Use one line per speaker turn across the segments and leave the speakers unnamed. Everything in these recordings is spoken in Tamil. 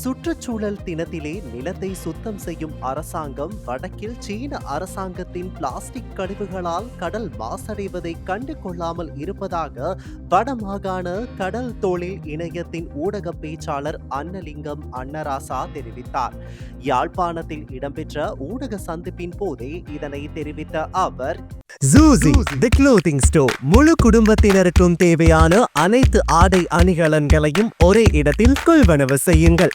சுற்றுச்சூழல் தினத்திலே நிலத்தை சுத்தம் செய்யும் அரசாங்கம் வடக்கில் சீன அரசாங்கத்தின் பிளாஸ்டிக் கழிவுகளால் கடல் மாசடைவதை கண்டு கொள்ளாமல் இருப்பதாக வடமாகாண கடல் தொழில் இணையத்தின் ஊடக பேச்சாளர் அன்னலிங்கம் அன்னராசா தெரிவித்தார். யாழ்ப்பாணத்தில் இடம்பெற்ற ஊடக சந்திப்பின் போதே இதனை தெரிவித்த அவர்
ஜூசி தி க்ளோத்திங் ஸ்டோர் முழு குடும்பத்தினருக்கும் தேவையான அனைத்து ஆடை அணிகலன்களையும் ஒரே இடத்தில் கொள்வனவு செய்யுங்கள்.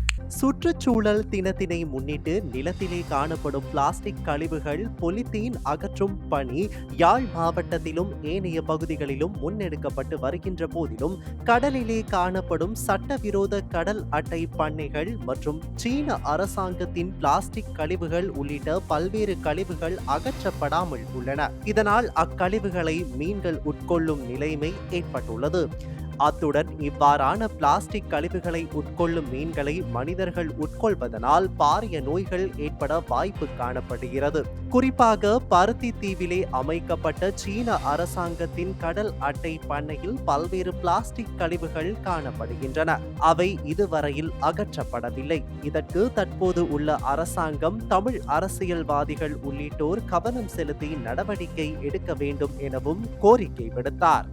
சுற்றுச்சூழல் தினத்தினை முன்னிட்டு நிலத்திலே காணப்படும் பிளாஸ்டிக் கழிவுகள் பொலித்தீன் அகற்றும் பணி யாழ் மாவட்டத்திலும் ஏனைய பகுதிகளிலும் முன்னெடுக்கப்பட்டு வருகின்ற போதிலும் கடலிலே காணப்படும் சட்டவிரோத கடல் அட்டை பண்ணைகள் மற்றும் சீன அரசாங்கத்தின் பிளாஸ்டிக் கழிவுகள் உள்ளிட்ட பல்வேறு கழிவுகள் அகற்றப்படாமல் உள்ளன. இதனால் அக்கழிவுகளை மீன்கள் உட்கொள்ளும் நிலைமை ஏற்பட்டுள்ளது. அத்துடன் இவ்வாறான பிளாஸ்டிக் கழிவுகளை உட்கொள்ளும் மீன்களை மனிதர்கள் உட்கொள்வதனால் பாரிய நோய்கள் ஏற்பட வாய்ப்பு காணப்படுகிறது. குறிப்பாக பருத்தி தீவிலே அமைக்கப்பட்ட சீன அரசாங்கத்தின் கடல் அட்டை பண்ணையில் பல்வேறு பிளாஸ்டிக் கழிவுகள் காணப்படுகின்றன. அவை இதுவரையில் அகற்றப்படவில்லை. இதற்கு தற்போது உள்ள அரசாங்கம் தமிழ் அரசியல்வாதிகள் உள்ளிட்டோர் கவனம் செலுத்தி நடவடிக்கை எடுக்க வேண்டும் எனவும் கோரிக்கை விடுத்தார்.